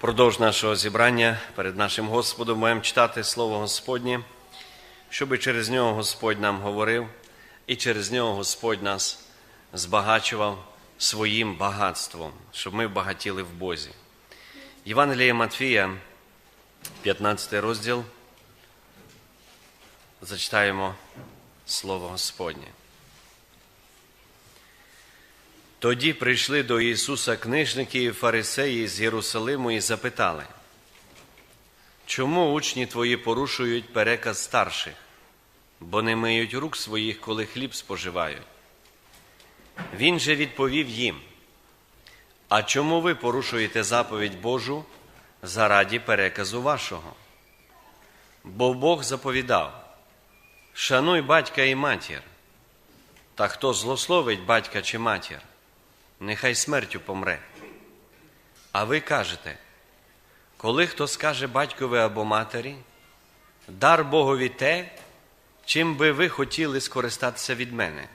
Продовж нашого зібрання перед нашим Господом маємо читати Слово Господнє, щоби через нього Господь нам говорив, і через нього Господь нас збагачував своїм багатством, щоб ми багатіли в Бозі. Євангеліє Матфія, 15 розділ. Зачитаємо Слово Господнє. Тоді прийшли до Ісуса книжники і фарисеї з Єрусалиму і запитали, чому учні твої порушують переказ старших, бо не миють рук своїх, коли хліб споживають? Він же відповів їм, а чому ви порушуєте заповідь Божу зараді переказу вашого? Бо Бог заповідав, шануй батька і матір, та хто злословить батька чи матір, нехай смертю помре. А ви кажете, коли хто скаже батькові або матері, дар Богові те, чим би ви хотіли скористатися від мене,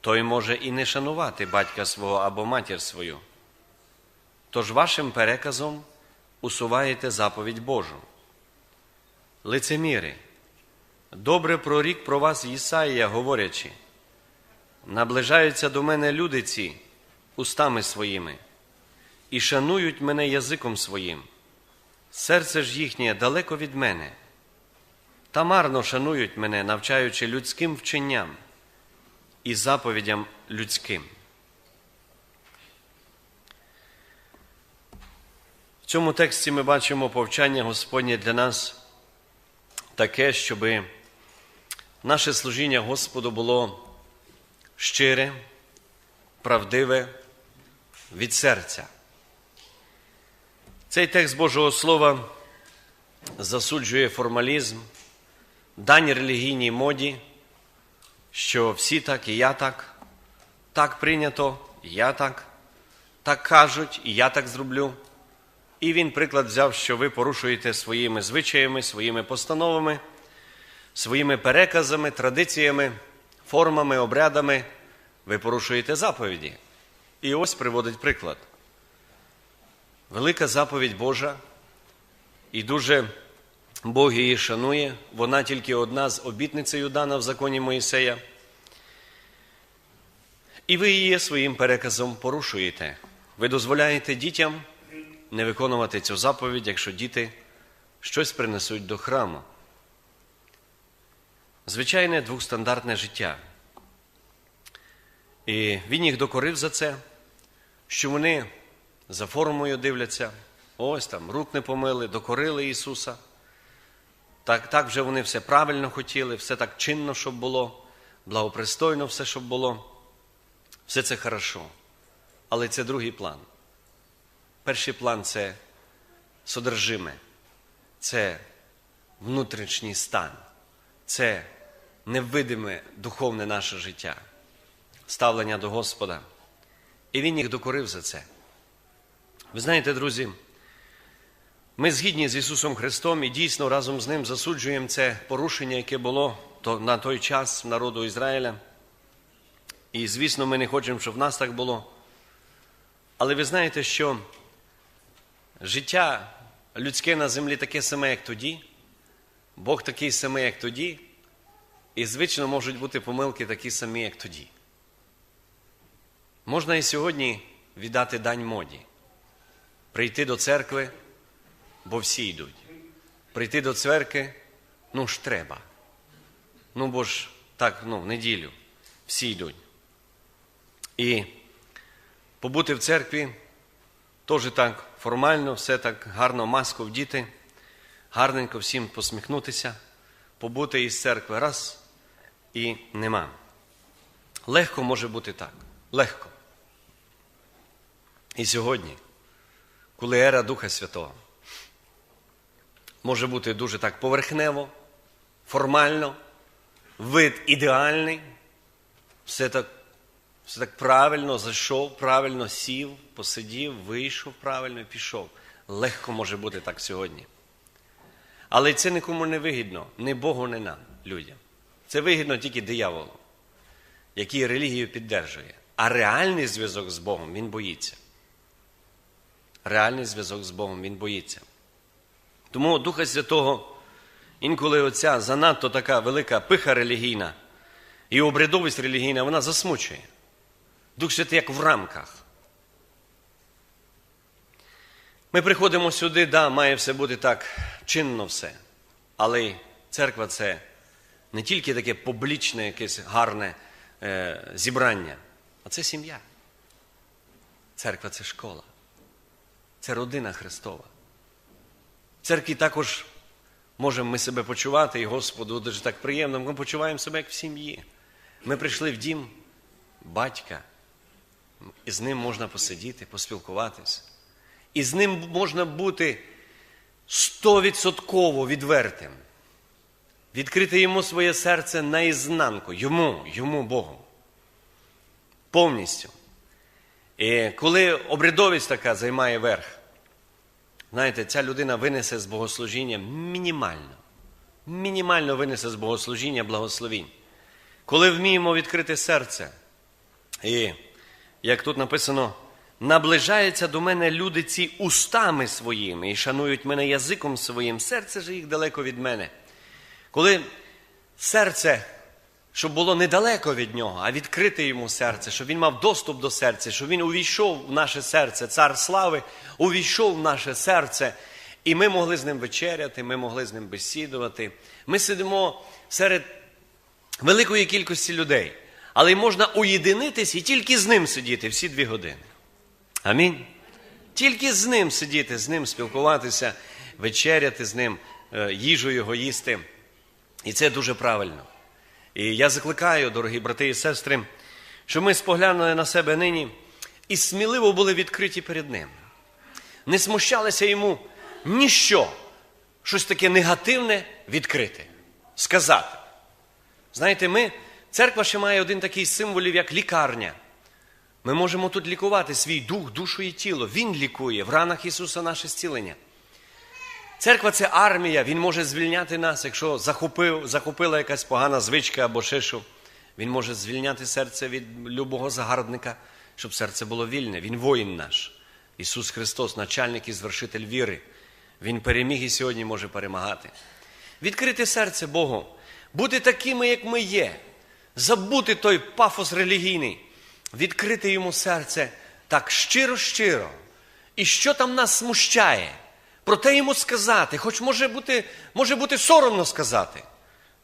той може і не шанувати батька свого або матір свою. Тож вашим переказом усуваєте заповідь Божу. Лицеміри, добре прорік про вас Ісаїя, говорячи, наближаються до мене люди ці устами своїми і шанують мене язиком своїм. Серце ж їхнє далеко від мене, та марно шанують мене, навчаючи людським вченням і заповідям людським. В цьому тексті ми бачимо повчання Господнє для нас таке, щоб наше служіння Господу було щире, правдиве від серця. Цей текст Божого Слова засуджує формалізм, дань релігійній моді, що всі так і я так, так прийнято, і я так, так кажуть, і я так зроблю. І він приклад взяв, що ви порушуєте своїми звичаями, своїми постановами, своїми переказами, традиціями, формами, обрядами, ви порушуєте заповіді. І ось приводить приклад. Велика заповідь Божа, і дуже Бог її шанує, вона тільки одна з обітницею дана в законі Моїсея. І ви її своїм переказом порушуєте. Ви дозволяєте дітям не виконувати цю заповідь, якщо діти щось принесуть до храму. Звичайне двохстандартне життя. І він їх докорив за це, що вони за формою дивляться, ось там рук не помили, докорили Ісуса. Так, так вже вони все правильно хотіли, все так чинно, щоб було, благопристойно все, щоб було. Все це хорошо. Але це другий план. Перший план це содержиме, це внутрішній стан, це невидиме духовне наше життя, ставлення до Господа. І Він їх докорив за це. Ви знаєте, друзі, ми згідні з Ісусом Христом і дійсно разом з Ним засуджуємо це порушення, яке було на той час народу Ізраїля. І, звісно, ми не хочемо, щоб в нас так було. Але ви знаєте, що життя людське на землі таке саме, як тоді, Бог такий самий, як тоді, і, звично, можуть бути помилки такі самі, як тоді. Можна і сьогодні віддати дань моді, прийти до церкви, бо всі йдуть. Прийти до церкви, ну ж треба. Ну, бо ж так, ну, в неділю всі йдуть. І побути в церкві теж так формально, все так гарно маску вдіти, гарненько всім посміхнутися, побути із церкви раз і нема. Легко може бути так. Легко. І сьогодні, коли ера Духа Святого, може бути дуже так поверхнево, формально, вид ідеальний, все так все так правильно зайшов, правильно сів, посидів, вийшов правильно і пішов. Легко може бути так сьогодні. Але це нікому не вигідно, ні Богу, ні нам, людям. Це вигідно тільки дияволу, який релігію піддержує. А реальний зв'язок з Богом він боїться. реальний зв'язок з Богом, він боїться. Тому Духа Святого інколи оця занадто така велика пиха релігійна і обрядовість релігійна, вона засмучує. Дух Святий як в рамках. Ми приходимо сюди, да, має все бути так чинно все. Але церква це не тільки таке публічне, якесь гарне е, зібрання, а це сім'я. Церква це школа. Це родина Христова. В церкві також можемо ми себе почувати, і Господу дуже так приємно, ми почуваємо себе як в сім'ї. Ми прийшли в дім батька, і з ним можна посидіти, поспілкуватися. І з ним можна бути стовідсотково відвертим, відкрити йому своє серце наізнанку, йому, йому Богу. Повністю. І коли обрядовість така займає верх, знаєте, ця людина винесе з богослужіння мінімально. Мінімально винесе з богослужіння благословінь. Коли вміємо відкрити серце, і як тут написано, наближаються до мене люди ці устами своїми і шанують мене язиком своїм, серце ж їх далеко від мене. Коли серце, щоб було недалеко від нього, а відкрите йому серце, щоб він мав доступ до серця, щоб він увійшов в наше серце, цар слави, увійшов в наше серце, і ми могли з ним вечеряти, ми могли з ним бесідувати. Ми сидимо серед великої кількості людей, але можна уєдинитись і тільки з ним сидіти всі дві години. Амінь. Тільки з ним сидіти, з ним спілкуватися, вечеряти з ним, е, їжу його їсти. І це дуже правильно. І я закликаю, дорогі брати і сестри, щоб ми споглянули на себе нині і сміливо були відкриті перед Ним. Не смущалися йому ніщо, щось таке негативне відкрити, сказати. Знаєте, ми, церква ще має один такий символів, як лікарня. Ми можемо тут лікувати свій дух, душу і тіло. Він лікує в ранах Ісуса наше зцілення. Церква це армія, Він може звільняти нас, якщо захопив, захопила якась погана звичка або що. Він може звільняти серце від любого загарбника, щоб серце було вільне. Він воїн наш. Ісус Христос, начальник і звершитель віри. Він переміг і сьогодні може перемагати. Відкрити серце Богу, бути такими, як ми є, забути той пафос релігійний, відкрити йому серце так щиро-щиро. І що там нас смущає? Про те йому сказати, хоч може бути може бути соромно сказати.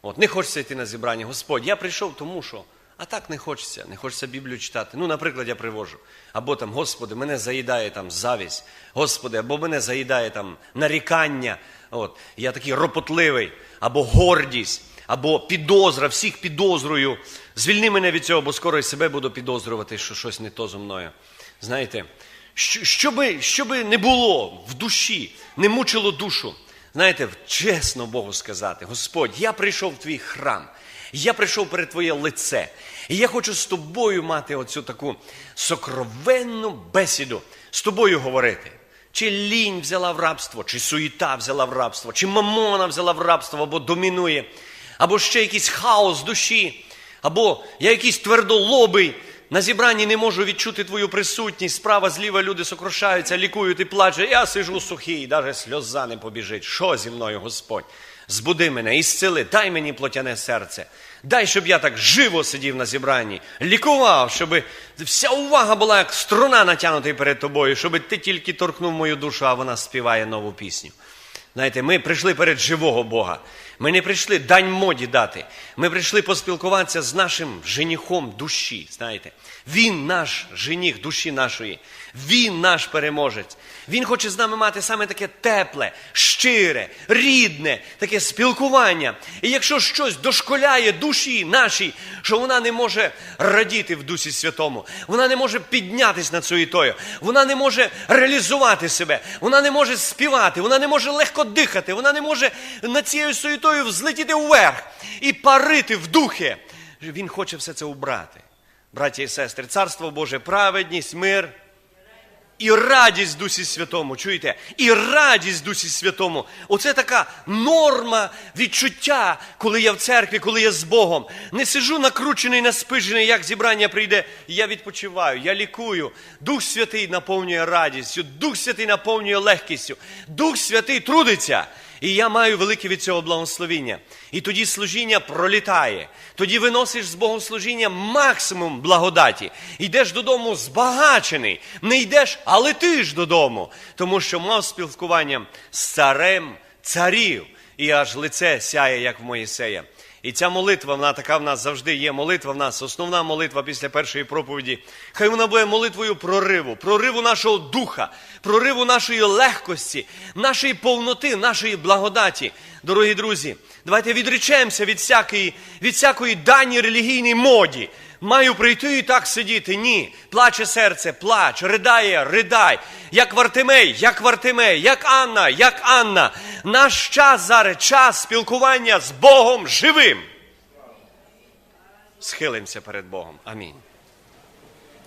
От Не хочеться йти на зібрання. Господь, я прийшов тому, що. А так не хочеться, не хочеться Біблію читати. Ну, наприклад, я привожу. Або там, Господи, мене заїдає там завість, Господи, або мене заїдає там нарікання. От, Я такий ропотливий, або гордість, або підозра, всіх підозрую. Звільни мене від цього, бо скоро і себе буду підозрювати, що щось не то зо мною. Знаєте, що би, що би не було в душі, не мучило душу. Знаєте, чесно Богу сказати, Господь, я прийшов в твій храм, я прийшов перед Твоє лице, і я хочу з тобою мати оцю таку сокровенну бесіду, з тобою говорити. Чи лінь взяла в рабство, чи суєта взяла в рабство, чи мамона взяла в рабство, або домінує, або ще якийсь хаос душі, або я якийсь твердолобий. На зібранні не можу відчути твою присутність. Справа зліва люди сокрушаються, лікують і плачуть. Я сижу сухий, навіть сльоза не побіжить. Що зі мною, Господь? Збуди мене, ісцели, дай мені плотяне серце. Дай, щоб я так живо сидів на зібранні, лікував, щоб вся увага була як струна натягнута перед тобою, щоб ти тільки торкнув мою душу, а вона співає нову пісню. Знаєте, ми прийшли перед живого Бога. Ми не прийшли дань моді дати. Ми прийшли поспілкуватися з нашим женихом душі. Знаєте, він наш жених душі нашої, він наш переможець. Він хоче з нами мати саме таке тепле, щире, рідне, таке спілкування. І якщо щось дошколяє душі нашій, що вона не може радіти в Дусі Святому, вона не може піднятися над суєтою, вона не може реалізувати себе, вона не може співати, вона не може легко дихати, вона не може над цією суєтою взлетіти вверх і парити в духі. Він хоче все це убрати. Браті і сестри, царство Боже, праведність, мир І радість Дусі Святому, чуєте? І радість Дусі Святому. Оце така норма відчуття, коли я в церкві, коли я з Богом. Не сижу накручений, наспижений, як зібрання прийде. Я відпочиваю, я лікую. Дух Святий наповнює радістю, Дух Святий наповнює легкістю. Дух Святий трудиться. І я маю велике від цього благословіння. І тоді служіння пролітає. Тоді виносиш з богослужіння максимум благодаті. Йдеш додому збагачений. Не йдеш, а летиш додому. Тому що мав спілкування з царем царів. І аж лице сяє, як в Моїсея. І ця молитва, вона така в нас завжди є. Молитва в нас, основна молитва після першої проповіді. Хай вона буде молитвою прориву, прориву нашого духа, прориву нашої легкості, нашої повноти, нашої благодаті. Дорогі друзі, давайте відречемося від всякої, від всякої дані релігійній моді. Маю прийти і так сидіти. Ні. Плаче серце, плач, ридає, ридай. Як Вартимей, як Вартимей, як Анна, як Анна. Наш час зараз, час спілкування з Богом живим. Схилимося перед Богом. Амінь.